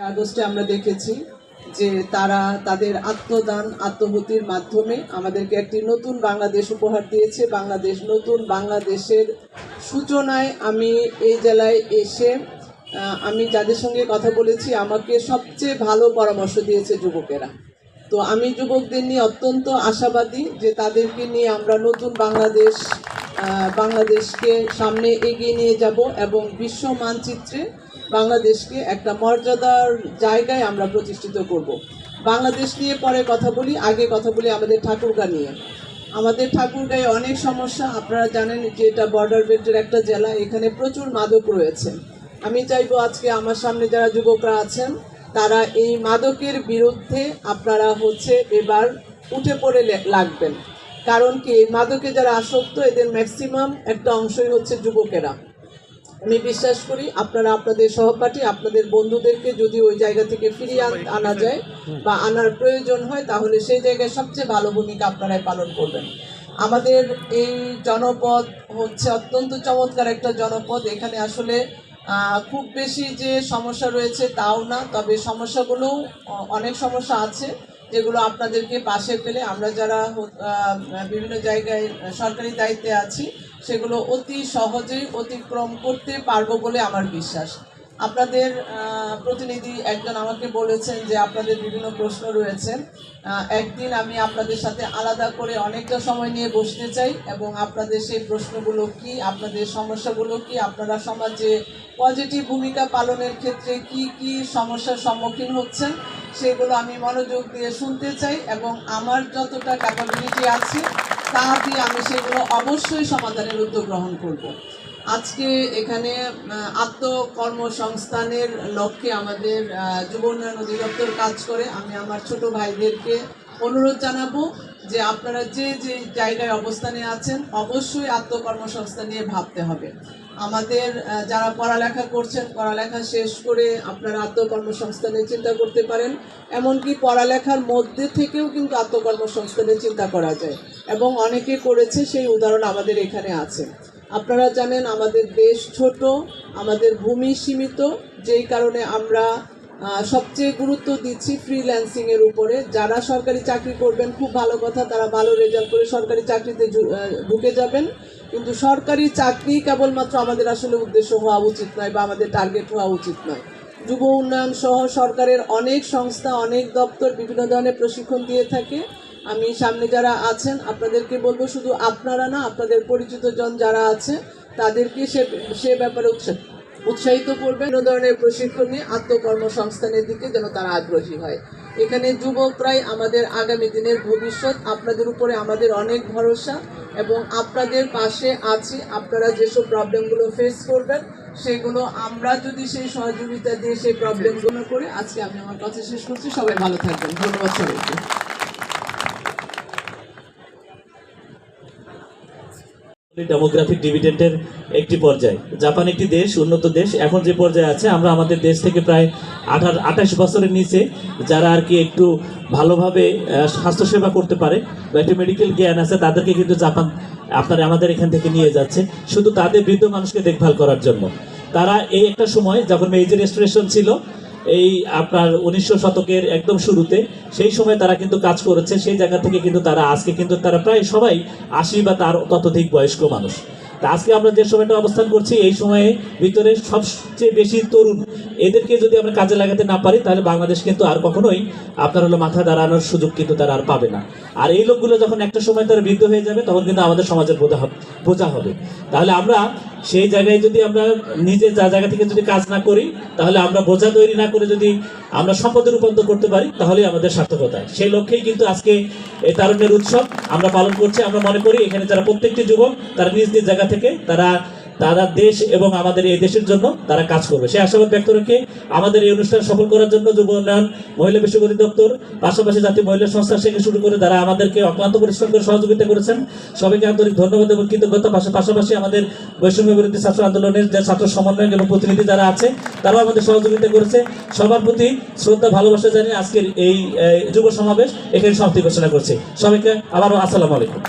আগস্টে আমরা দেখেছি যে তারা তাদের আত্মদান, আত্মহুতির মাধ্যমে আমাদেরকে একটি নতুন বাংলাদেশ উপহার দিয়েছে। বাংলাদেশ, নতুন বাংলাদেশের সূচনায় আমি এই জেলায় এসে আমি যাদের সঙ্গে কথা বলেছি, আমাকে সবচেয়ে ভালো পরামর্শ দিয়েছে যুবকেরা। তো আমি যুবকদের নিয়ে অত্যন্ত আশাবাদী যে তাদেরকে নিয়ে আমরা নতুন বাংলাদেশ বাংলাদেশকে সামনে এগিয়ে নিয়ে যাব এবং বিশ্ব মানচিত্রে বাংলাদেশকে একটা মর্যাদার জায়গায় আমরা প্রতিষ্ঠিত করব। বাংলাদেশ নিয়ে পরে কথা বলি, আগে কথা বলি আমাদের ঠাকুরগা নিয়ে। আমাদের ঠাকুরগাঁয়ে অনেক সমস্যা, আপনারা জানেন যে এটা বর্ডার বেল্টের একটা জেলা, এখানে প্রচুর মাদক রয়েছে। আমি চাইব আজকে আমার সামনে যারা যুবকরা আছেন, তারা এই মাদকের বিরুদ্ধে আপনারা হচ্ছে এবার উঠে পড়ে লাগবেন। কারণ কি মাদকে যারা আসক্ত এদের ম্যাক্সিমাম একটা অংশই হচ্ছে যুবকেরা। আমি বিশ্বাস করি আপনারা আপনাদের সহপাঠী আপনাদের বন্ধুদেরকে যদি ওই জায়গা থেকে ফিরিয়ে আনা যায় বা আনার প্রয়োজন হয় তাহলে সেই জায়গায় সবচেয়ে ভালো ভূমিকা আপনারাই পালন করবেন। আমাদের এই জনপদ হচ্ছে অত্যন্ত চমৎকার একটা জনপদ। এখানে আসলে খুব বেশি যে সমস্যা রয়েছে তাও না তবে সমস্যাগুলোও অনেক সমস্যা আছে। যেগুলো আপনাদেরকে পাশে পেলে আমরা যারা বিভিন্ন জায়গায় সরকারি দায়িত্বে আছি, সেগুলো অতি সহজেই অতিক্রম করতে পারব বলে আমার বিশ্বাস। আপনাদের প্রতিনিধি একজন আমাকে বলেছেন যে আপনাদের বিভিন্ন প্রশ্ন রয়েছে। একদিন আমি আপনাদের সাথে আলাদা করে অনেকটা সময় নিয়ে বসতে চাই এবং আপনাদের সেই প্রশ্নগুলো কি, আপনাদের সমস্যাগুলো কি, আপনারা সমাজে পজিটিভ ভূমিকা পালনের ক্ষেত্রে কি কি সমস্যার সম্মুখীন হচ্ছেন সেগুলো আমি মনোযোগ দিয়ে শুনতে চাই এবং আমার যতটা ক্যাপাবিলিটি আছে, তা দিয়ে আমি সেগুলো অবশ্যই সমাধানের উদ্যোগ গ্রহণ করব। আজকে এখানে আত্মকর্মসংস্থানের লক্ষ্যে আমাদের যুব উন্নয়ন অধিদপ্তর কাজ করে, আমি আমার ছোট ভাইদেরকে অনুরোধ জানাব যে আপনারা যে যে জায়গায় অবস্থানে আছেন, অবশ্যই আত্মকর্মসংস্থান নিয়ে ভাবতে হবে। আমাদের যারা পড়ালেখা করছেন, পড়ালেখা শেষ করে আপনারা আত্মকর্মসংস্থানের চিন্তা করতে পারেন। এমনকি পড়ালেখার মধ্যে থেকেও কিন্তু আত্মকর্মসংস্থানের চিন্তা করা যায়। এবং অনেকে করেছে, সেই উদাহরণ আমাদের এখানে আছে। আপনারা জানেন, আমাদের দেশ ছোট, আমাদের ভূমি সীমিত, যেই কারণে আমরা সবচেয়ে গুরুত্ব দিচ্ছি ফ্রিল্যান্সিং এর উপরে। যারা সরকারি চাকরি করবেন, খুব ভালো কথা, তারা ভালো রেজাল্ট করে সরকারি চাকরিতে ঢুকে যাবেন। কিন্তু সরকারি চাকরি কেবলমাত্র আমাদের আসলে উদ্দেশ্য হওয়া উচিত নয় বা আমাদের টার্গেট হওয়া উচিত নয়। যুব উন্নয়ন সহ সরকারের অনেক সংস্থা, অনেক দপ্তর বিভিন্ন ধরনের প্রশিক্ষণ দিয়ে থাকে। আমি সামনে যারা আছেন, আপনাদেরকে বলব শুধু আপনারা না, আপনাদের পরিচিত জন যারা আছে, তাদেরকে সে সে ব্যাপারে উৎসাহ উৎসাহিত করবে বিভিন্ন ধরনের প্রশিক্ষণ নিয়ে আত্মকর্মসংস্থানের দিকে যেন তারা আগ্রহী হয়। এখানে যুবকরাই আমাদের আগামী দিনের ভবিষ্যৎ, আপনাদের উপরে আমাদের অনেক ভরসা এবং আপনাদের পাশে আছি। আপনারা যেসব প্রবলেমগুলো ফেস করবেন, সেগুলো আমরা যদি সেই সহযোগিতা দিয়ে সেই প্রবলেমগুলো করে, আজকে আমি আমার কথা শেষ করছি। সবাই ভালো থাকবেন। ধন্যবাদ সবাইকে। ডেমোগ্রাফিক ডিভিডেন্ডের একটি পর্যায়। জাপান একটি দেশ, উন্নত দেশ। এখন যে পর্যায়ে আছে, আমরা আমাদের দেশ থেকে প্রায় আঠার আঠাশ বছরের নিচে, যারা আর কি একটু ভালোভাবে স্বাস্থ্যসেবা করতে পারে বা একটু মেডিকেল জ্ঞান আছে, তাদেরকে কিন্তু জাপান আপনারা আমাদের এখান থেকে নিয়ে যাচ্ছে। শুধু তাদের বৃদ্ধ মানুষকে দেখভাল করার জন্য। তারা এই একটা সময়, যখন মেজর রেস্টোরেশন ছিল এই আপনার উনিশশো শতকের একদম শুরুতে, সেই সময় তারা কিন্তু কাজ করেছে, সেই জায়গা থেকে কিন্তু তারা, আজকে কিন্তু তারা প্রায় সবাই আশি বা তার ততোধিক বয়স্ক মানুষ। তা আজকে আমরা যে সময়টা অবস্থান করছি, এই সময়ে ভিতরে সবচেয়ে বেশি তরুণ, এদেরকে যদি আমরা কাজে লাগাতে না পারি, তাহলে বাংলাদেশ কিন্তু আর কখনোই আপনার হলো মাথা দাঁড়ানোর সুযোগ কিন্তু তারা আর পাবে না। আর এই লোকগুলো যখন একটা সময় তারা বৃদ্ধ হয়ে যাবে, তখন কিন্তু আমাদের সমাজের বোঝা হবে বোঝা হবে। তাহলে আমরা সেই জায়গায় যদি আমরা নিজে যা জায়গা থেকে যদি কাজ না করি, তাহলে আমরা বোঝা তৈরি না করে যদি আমরা সম্পদে রূপান্তর করতে পারি তাহলে আমাদের সার্থকতা। সেই লক্ষ্যেই কিন্তু আজকে এই তারুণ্যের উৎসব আমরা পালন করছি। আমরা মনে করি এখানে যারা প্রত্যেকটি যুবক তারা নিজ নিজ জায়গা থেকে তারা তারা দেশ এবং আমাদের এই দেশের জন্য তারা কাজ করবে। সেই আশাবাদ ব্যক্ত রেখে আমাদের এই অনুষ্ঠান সফল করার জন্য যুব উন্নয়ন মহিলা বিষয়ক অধিদপ্তর, পাশাপাশি জাতীয় মহিলা সংস্থা থেকে শুরু করে যারা আমাদেরকে অক্লান্ত পরিশ্রম করে সহযোগিতা করেছেন, সবাইকে আন্তরিক ধন্যবাদ এবং কৃতজ্ঞতা। পাশাপাশি আমাদের বৈষম্য বিরোধী ছাত্র আন্দোলনের যে ছাত্র সমন্বয়ক এবং প্রতিনিধি যারা আছে, তারাও আমাদের সহযোগিতা করেছে। সবার প্রতি শ্রদ্ধা, ভালোবাসা জানিয়ে আজকের এই যুব সমাবেশ এখানে সমাপ্তি ঘোষণা করছি। সবাইকে আবারও আসসালামু আলাইকুম।